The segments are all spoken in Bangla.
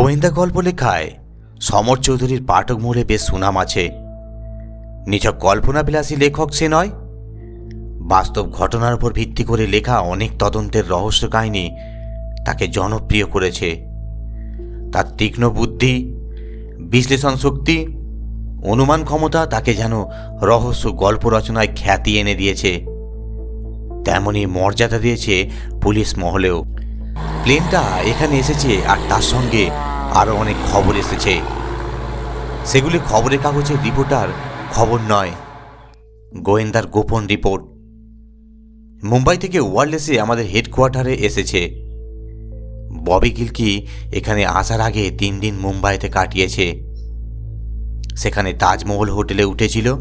গোয়েন্দা গল্প লেখায় সমর চৌধুরীর পাঠক মোড়ে বেশ সুনাম আছে। নিছক কল্পনাবিলাসী লেখক সে নয়। বাস্তব ঘটনার উপর ভিত্তি করে লেখা অনেক তদন্তের রহস্য কাহিনী তাকে জনপ্রিয় করেছে। তার তীক্ষ্ণ বুদ্ধি, বিশ্লেষণ শক্তি, অনুমান ক্ষমতা তাকে যেন রহস্য গল্প রচনায় খ্যাতি এনে দিয়েছে। তেমনই মর্যাদা দিয়েছে পুলিশ মহলেও। প্লেনটা এখানে এসেছে আর তার সঙ্গে আরও অনেক খবর এসেছে। সেগুলি খবরের কাগজের রিপোর্টার খবর নয়, গোয়েন্দার গোপন রিপোর্ট। মুম্বাই থেকে ওয়ারলেসে আমাদের হেডকোয়ার্টারে এসেছে। ববি গিলকি এখানে আসার আগে তিন দিন মুম্বাইতে কাটিয়েছে। সেখানে তাজমহল হোটেলে উঠেছিল।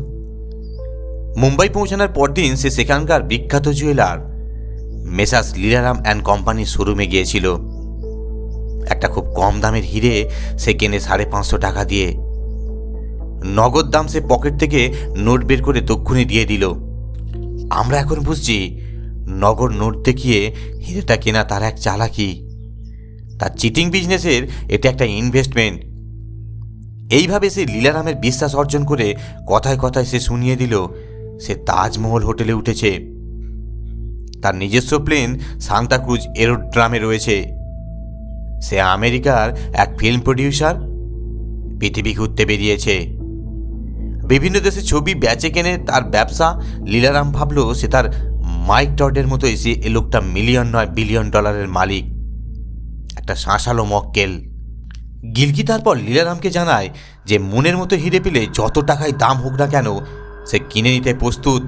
মুম্বাই পৌঁছানোর পরদিন সে সেখানকার বিখ্যাত জুয়েলার, মেসাস লীলারাম অ্যান্ড কোম্পানির শোরুমে গিয়েছিল। একটা খুব কম দামের হিরে সে কেনে সাড়ে পাঁচশো টাকা দিয়ে। নগদ দাম সে পকেট থেকে নোট বের করে তক্ষুনি দিয়ে দিল। আমরা এখন বুঝছি নগদ নোট দেখিয়ে হিরেটা কেনা তার এক চালাকি। তার চিটিং বিজনেসের এটা একটা ইনভেস্টমেন্ট এইভাবে সে লীলারামের বিশ্বাস অর্জন করে কথায় কথায় সে শুনিয়ে দিল, সে তাজমহল হোটেলে উঠেছে। তার নিজস্ব প্লেন সান্তাক্রুজ এরোড্রামে রয়েছে। সে আমেরিকার এক ফিল্ম প্রডিউসার। পৃথিবী ঘুরতে বেরিয়েছে। বিভিন্ন দেশে ছবি বেচে কেনে তার ব্যবসা। লীলারাম ভাবলো সে তার মাইক টর্ডের মতো এসে এ লোকটা মিলিয়ন নয়, বিলিয়ন ডলারের মালিক। একটা শাঁসালো মক্কেল। গিলকি তারপর লীলারামকে জানায় যে মনের মতো হিরে পেলে যত টাকায় দাম হোক না কেন, সে কিনে নিতে প্রস্তুত।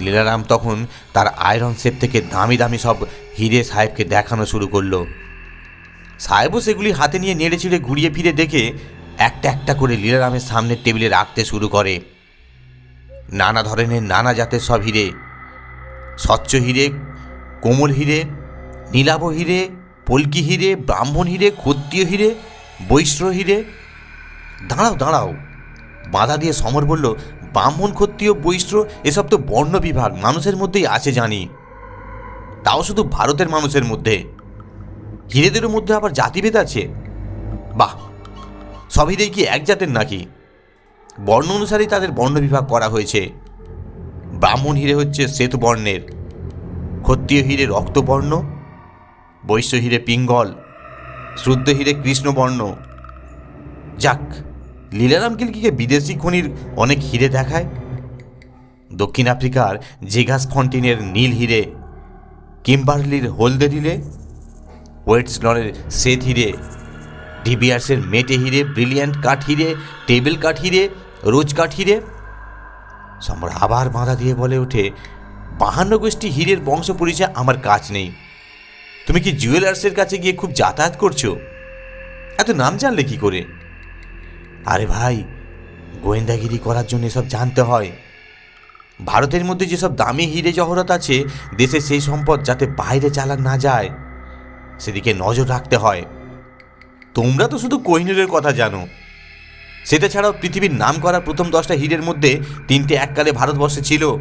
লীলারাম তখন তার আয়রন সেপ থেকে দামি দামি সব হিরে সাহেবকে দেখানো শুরু করল। সাহেবও সেগুলি হাতে নিয়ে নেড়ে চিড়ে ঘুরিয়ে ফিরে দেখে একটা একটা করে লীলারামের সামনের টেবিলে রাখতে শুরু করে। নানা ধরনের নানা জাতের সব হিরে। স্বচ্ছ হিরে, কোমল হিরে, নীলাভ হিরে, পলকি হিরে, ব্রাহ্মণ হিরে, ক্ষত্রিয় হিরে, বৈশ্র হিরে। দাঁড়াও দাঁড়াও। বাধা দিয়ে সমর বলল, ব্রাহ্মণ, ক্ষত্রিয়, বৈশ্র, এসব তো বর্ণ বিভাগ, মানুষের মধ্যেই আছে জানি। তাও শুধু ভারতের মানুষের মধ্যে। হিরেদের মধ্যে আবার জাতিভেদ আছে? বাহ সব হিরেই কি এক জাতের নাকি। বর্ণ অনুসারেই তাদের বর্ণ বিভাগ করা হয়েছে। ব্রাহ্মণ হিরে হচ্ছে শ্বেত বর্ণের, ক্ষত্রিয় হিরে রক্তবর্ণ বৈশ্য হিরে পিঙ্গল শ্রুদ্ধ হিরে কৃষ্ণবর্ণ যাক, লীলারাম কিলকিকে বিদেশি খনির অনেক হিরে দেখায়। দক্ষিণ আফ্রিকার জেগাস ফন্টিনের নীল হিরে, কিম্বার্লির হলদে হিরে ওয়েটসলরের শ্বেত হিরে ডিবিয়ার্সের মেটে হিরে, ব্রিলিয়ান্ট কাঠ হিরে, টেবিল কাঠ হিরে, রোজ কাঠ হিরে। সম্রাট আবার বাঁধা দিয়ে বলে ওঠে, বাহান্ন গোষ্ঠী হীরের বংশ পরিচয় আমার কাজ নেই। তুমি কি জুয়েলার্সের কাছে গিয়ে খুব যাতায়াত করছ? এত নাম জানলে কি করে? আরে ভাই, গোয়েন্দাগিরি করার জন্য এসব জানতে হয়। ভারতের মধ্যে যেসব দামি হিরে জহরত আছে, দেশে সেই সম্পদ যাতে বাইরে চালান না যায়। সেদিকে নজর রাখতে হয়। তোমরা তো শুধু কোহিনুরের কথা জানো। সেটা ছাড়াও পৃথিবীর নাম করা প্রথম দশটা হীরের মধ্যে তিনটে এককালে ভারতবর্ষে ছিল।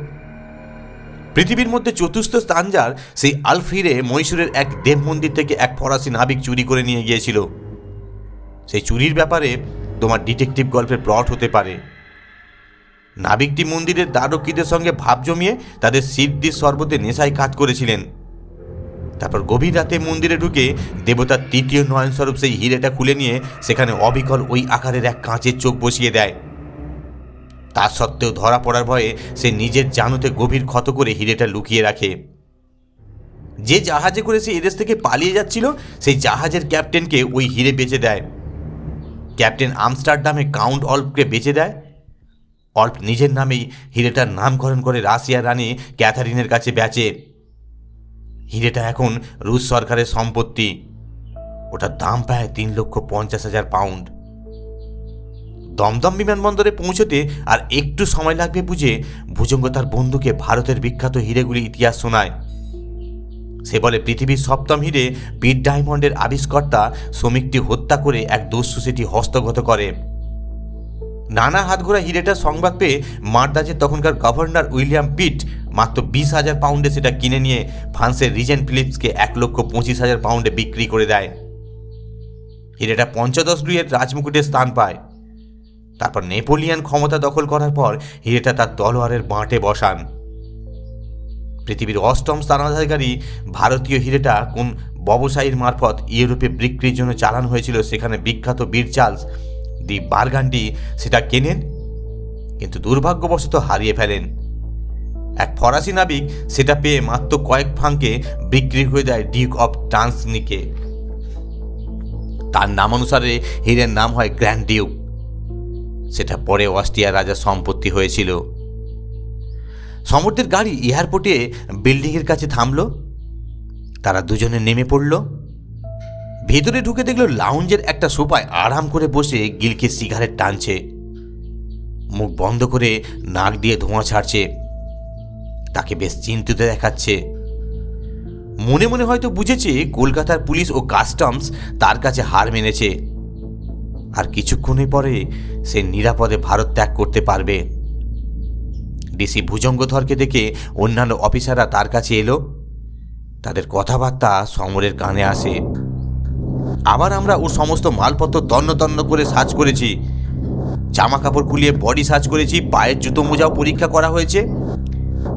পৃথিবীর মধ্যে চতুর্থ স্থান যার সেই আলফ হিরে মহীশূরের এক দেব মন্দির থেকে এক ফরাসি নাবিক চুরি করে নিয়ে গিয়েছিল। সেই চুরির ব্যাপারে তোমার ডিটেকটিভ গল্পের প্লট হতে পারে। নাবিকটি মন্দিরের দ্বারক্ষীদের সঙ্গে ভাব জমিয়ে তাদের সিদ্ধির সর্বতে নেশায় কাজ করেছিলেন। তারপর গভীর রাতে মন্দিরে ঢুকে দেবতার তৃতীয় নয়নস্বরূপ সেই হিরেটা খুলে নিয়ে সেখানে অবিকল ওই আকারের এক কাঁচের চোখ বসিয়ে দেয়। তা সত্ত্বেও ধরা পড়ার ভয়ে সে নিজের জানুতে গভীর ক্ষত করে হিরেটা লুকিয়ে রাখে। যে জাহাজে করে সে এদেশ থেকে পালিয়ে যাচ্ছিল, সেই জাহাজের ক্যাপ্টেনকে ওই হিরে বেচে দেয়। ক্যাপ্টেন আমস্টারডামে কাউন্ট অল্পকে বেচে দেয়। অল্প নিজের নামেই হিরেটার নামকরণ করে রাশিয়ার রানী ক্যাথারিনের কাছে বেচে। হিরেটা এখন রুশ সরকারের সম্পত্তি। ওটার দাম প্রায় তিন লক্ষ পঞ্চাশ হাজার পাউন্ড। দমদম বিমানবন্দরে পৌঁছতে আর একটু সময় লাগবে বুঝে ভুজঙ্গ তার বন্ধুকে ভারতের বিখ্যাত হিরেগুলি ইতিহাস শোনায়। সে বলে, পৃথিবীর সপ্তম হিরে পিট ডায়মন্ডের আবিষ্কর্তা শ্রমিকটি হত্যা করে এক দস্যু সেটি হস্তগত করে। নানা হাতঘোড়া হিরেটার সংবাদ পেয়ে মার্দাজের তখনকার গভর্নর উইলিয়াম পিট মাত্র বিশ হাজার পাউন্ডে সেটা কিনে নিয়ে ফ্রান্সের রিজেন্ট ফিলিপসকে এক লক্ষ পঁচিশ হাজার পাউন্ডে বিক্রি করে দেয়। হিরেটা পঞ্চদশ লুইয়ের রাজমুকুটে স্থান পায়। তারপর নেপোলিয়ান ক্ষমতা দখল করার পর হিরেটা তার তলোয়ারের বাঁটে বসান। পৃথিবীর অষ্টম স্থানাধিকারী ভারতীয় হিরেটা কোন ব্যবসায়ীর মারফত ইউরোপে বিক্রির জন্য চালান হয়েছিল সেখানে বিখ্যাত বীর চার্লস দি বার্গান্ডি সেটা কেনেন? কিন্তু দুর্ভাগ্যবশত হারিয়ে ফেলেন। এক ফরাসি নাবিক সেটা পেয়ে মাত্র কয়েক ফাঙ্কে বিক্রি হয়ে দেয় ডিউক অফ ট্রান্সনিকে। তার নামানুসারে হীরের নাম হয় গ্র্যান্ড ডিউক। সেটা পরে অস্ট্রিয়ার রাজার সম্পত্তি হয়েছিল। সমরদের গাড়ি এয়ারপোর্টে বিল্ডিংয়ের কাছে থামলো। তারা দুজনে নেমে পড়ল। ভেতরে ঢুকে দেখল লাউঞ্জের একটা সোফায় আরাম করে বসে গিলকে সিগারেট টানছে। মুখ বন্ধ করে নাক দিয়ে ধোঁয়া ছাড়ছে। তাকে বেশ চিন্তিত দেখাচ্ছে। মনে মনে হয়তো বুঝেছে কলকাতার পুলিশ ও কাস্টমস তার কাছে হার মেনেছে। আর কিছুক্ষণের পরে সে নিরাপদে ভারত ত্যাগ করতে পারবে। ডিসি ভুজঙ্গধরকে দেখে অন্যান্য অফিসাররা তার কাছে এলো। তাদের কথাবার্তা সমরের কানে আসে। আবার আমরা ওর সমস্ত মালপত্র তন্ন তন্ন করে সার্চ করেছি। জামা কাপড় খুলিয়ে বডি সার্চ করেছি, পায়ের জুতো মোজাও পরীক্ষা করা হয়েছে।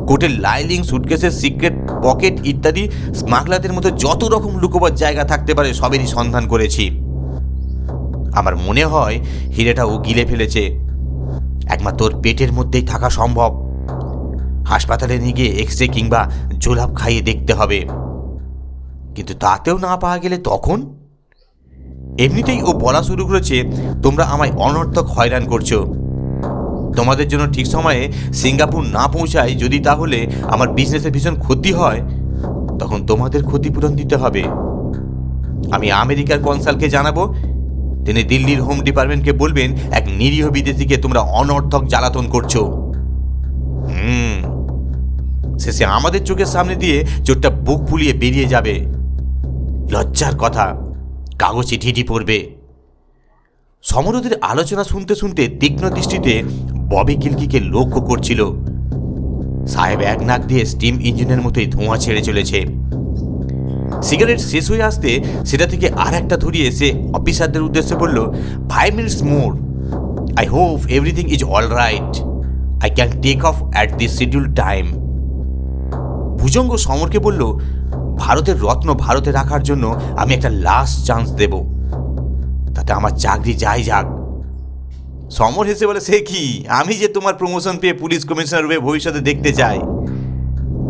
কোটের লাইলিং সুটকেসের সিক্রেট পকেট ইত্যাদি স্মাগলারদের মতো যত রকম লুকোবার জায়গা থাকতে পারে, সবেরই সন্ধান করেছি। আমার মনে হয় হিরেটা ও গিলে ফেলেছে। একমাত্র ওর পেটের মধ্যেই থাকা সম্ভব। হাসপাতালে নিয়ে গিয়ে এক্স রে কিংবা জোলাপ খাইয়ে দেখতে হবে। কিন্তু তাতেও না পাওয়া গেলে তখন? এমনিতেই ও বলা শুরু করেছে, তোমরা আমায় অনর্থক হয়রান করছ। তোমাদের জন্য ঠিক সময়ে সিঙ্গাপুর না পৌঁছায় যদি তাহলে আমার বিজনেসের ভীষণ ক্ষতি হয়, তখন তোমাদের ক্ষতিপূরণ দিতে হবে। আমি আমেরিকার কনসালকে জানাব, তিনি দিল্লির হোম ডিপার্টমেন্টকে বলবেন, এক নিরীহ বিদেশিকে তোমরা অনর্থক জ্বালাতন করছ। হুম, শেষে আমাদের চোখের সামনে দিয়ে চোরটা বুক ফুলিয়ে বেরিয়ে যাবে। লজ্জার কথা, কাগজে ঠিটি পড়বে। সমরদের আলোচনা শুনতে শুনতে তীক্ষ্ণ দৃষ্টিতে ববি কিলকিকে লক্ষ্য করছিল। সাহেব এক নাক দিয়ে স্টিম ইঞ্জিনের মতোই ধোঁয়া ছেড়ে চলেছে। সিগারেট শেষ হয়ে আসতে সেটা থেকে আর একটা ধরিয়ে এসে অফিসারদের উদ্দেশ্যে বলল five minutes more I hope everything is all right I can take off at the schedule time Bhujanga সমরকে বলল, ভারতের রত্ন ভারতে রাখার জন্য আমি একটা লাস্ট চান্স দেব। তাতে আমার চাকরি যাই যাক। সমর হেসে বলে, সে কি? আমি যে তোমার প্রমোশন পেয়ে পুলিশ কমিশনার রূপে ভবিষ্যতে দেখতে চাই।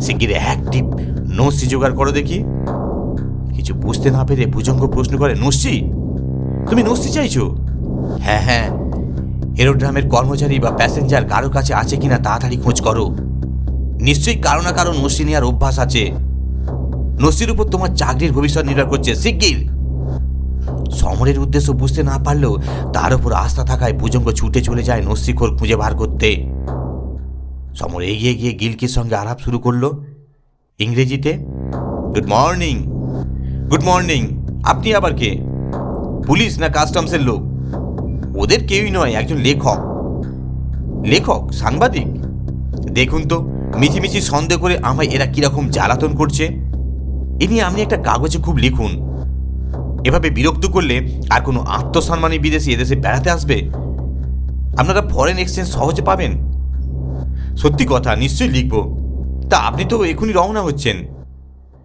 শিগগির অ্যাক্টিভ নস্যি জোগাড় করো দেখি। কিছু বুঝতে না পেরে ভুজঙ্গ প্রশ্ন করে, নস্যি, তুমি নস্যি চাইছো? হ্যাঁ হ্যাঁ এরোড্রামের কর্মচারী বা প্যাসেঞ্জার কারও কাছে আছে কিনা তাড়াতাড়ি খোঁজ করো। নিশ্চয়ই কারও না কারও নস্যি নেওয়ার অভ্যাস আছে। নস্যির উপর তোমার চাকরির ভবিষ্যৎ নির্ভর করছে, শিগগির। সমরের উদ্দেশ্য বুঝতে না পারলেও তার উপর আস্থা থাকায় ভুজঙ্গ ছুটে চলে যায় নস্যিখোর খুঁজে বার করতে। সমর এগিয়ে গিয়ে গিলকির সঙ্গে আলাপ শুরু করল। ইংরেজিতে, গুড মর্নিং গুড মর্নিং, আপনি আবার কে? পুলিশ না কাস্টমসের লোক? ওদের কেউই নয়, একজন লেখক। লেখক, সাংবাদিক? দেখুন তো, মিছিমিছি সন্দেহ করে আমায় এরা কীরকম জ্বালাতন করছে? এ নিয়ে আপনি একটা কাগজে খুব লিখুন। এভাবে বিরক্ত করলে আর কোনো আত্মসম্মানী বিদেশি এদেশে বেড়াতে আসবে? আপনারা ফরেন এক্সচেঞ্জ সহজে পাবেন। সত্যি কথা, নিশ্চয়ই লিখব। তা আপনি তো এখনই রওনা হচ্ছেন।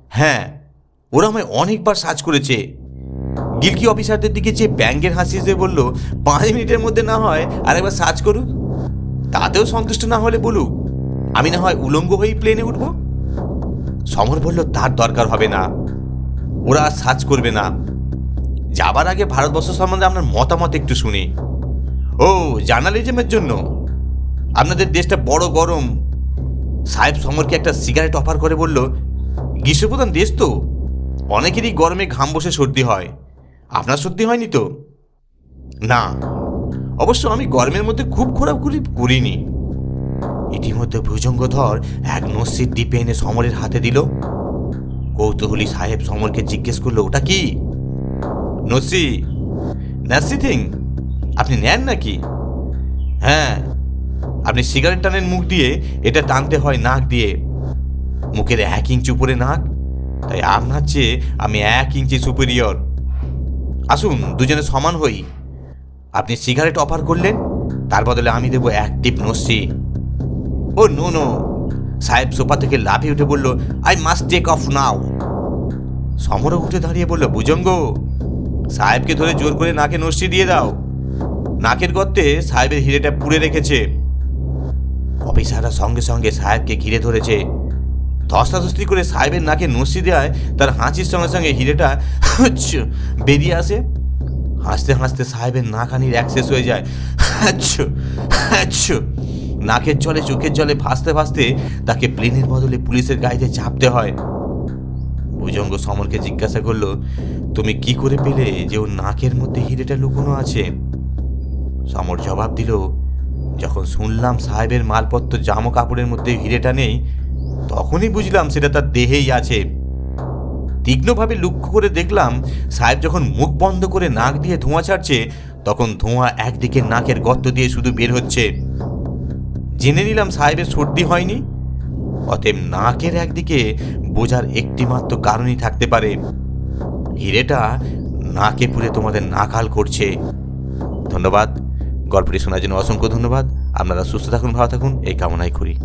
হ্যাঁ ওরা আমায় অনেকবার সার্চ করেছে। গিলকি অফিসারদের দিকে যে ব্যাঙ্গের হাসি দিয়ে বলল, পাঁচ মিনিটের মধ্যে না হয় আর একবার সার্চ করুক তাতেও সন্তুষ্ট না হলে বলুক, আমি না হয় উলঙ্গ হয়েই প্লেনে উঠব? সমর বলল, তার দরকার হবে না। ওরা সার্চ করবে না। যাবার আগে ভারতবর্ষ সম্বন্ধে আপনার মতামত একটু শুনি। ও, জার্নালিজমের জন্য। আপনাদের দেশটা বড় গরম। সাহেব সমরকে একটা সিগারেট অফার করে বলল, গ্রীষ্মপ্রধান দেশ তো। অনেকেরই গরমে ঘাম বসে সর্দি হয়। আপনার সর্দি হয়নি তো? না। অবশ্য আমি গরমের মধ্যে খুব ঘোরাঘুরি করিনি। ইতিমধ্যে ভুজঙ্গধর এক নস্যির দ্বীপে এনে সমরের হাতে দিল। কৌতূহলী সাহেব সমরকে জিজ্ঞেস করল, ওটা কি? নসি, নাসি থিং আপনি নেন নাকি? হ্যাঁ আপনি সিগারেট টানেন মুখ দিয়ে, এটা টানতে হয় নাক দিয়ে। মুখের এক ইঞ্চি উপরে নাক, তাই আপনার চেয়ে আমি এক ইঞ্চি সুপিরিয়র আসুন, দুজনে সমান হই। আপনি সিগারেট অফার করলেন, তার বদলে আমি দেবো এক টিপ নস্যি ও নো নো সাহেব সোফা থেকে লাফিয়ে উঠে বলল I must take off now সমরও উঠে দাঁড়িয়ে বলল ভুজঙ্গ সাহেবকে ধরে জোর করে নাকে নস্যি দিয়ে দাও। নাকের গর্তে সাহেবের হিরেটা পুড়ে রেখেছে। অফিসাররা সঙ্গে সঙ্গে সাহেবকে ঘিরে ধরেছে। ধস্তাধস্তি করে সাহেবের নাকে নস্যি দেওয়ায় তার হাঁচির সঙ্গে সঙ্গে হিরেটা বেরিয়ে আসে। হাসতে হাসতে সাহেবের নাকানির অ্যাক্সেস হয়ে যায়। নাকের জলে, চোখের জলে ভাসতে ভাসতে তাকে প্লেনের বদলে পুলিশের গাড়িতে চাপতে হয়। ভুজঙ্গ সমরকে জিজ্ঞাসা করল তুমি কি করে পেলে যে ওর নাকের মধ্যে হিরেটা লুকোনো আছে? সমর জবাব দিল, যখন শুনলাম সাহেবের মালপত্র জামা কাপড়ের মধ্যে হিরেটা নেই, তখনই বুঝলাম সেটা তার দেহেই আছে। তীক্ষ্ণভাবে লক্ষ্য করে দেখলাম, সাহেব যখন মুখ বন্ধ করে নাক দিয়ে ধোঁয়া ছাড়ছে, তখন ধোঁয়া একদিকে নাকের গর্ত দিয়ে শুধু বের হচ্ছে। জেনে নিলাম সাহেবের সর্দি হয়নি, অতএব নাকের একদিকে বোঝার একটিমাত্র কারণই থাকতে পারে। হিরেটা নাকে পুরে তোমাদের নাকাল করছে। ধন্যবাদ। গল্পটি শোনার জন্য অসংখ্য ধন্যবাদ। আপনারা সুস্থ থাকুন, ভালো থাকুন। এই কামনাই করি।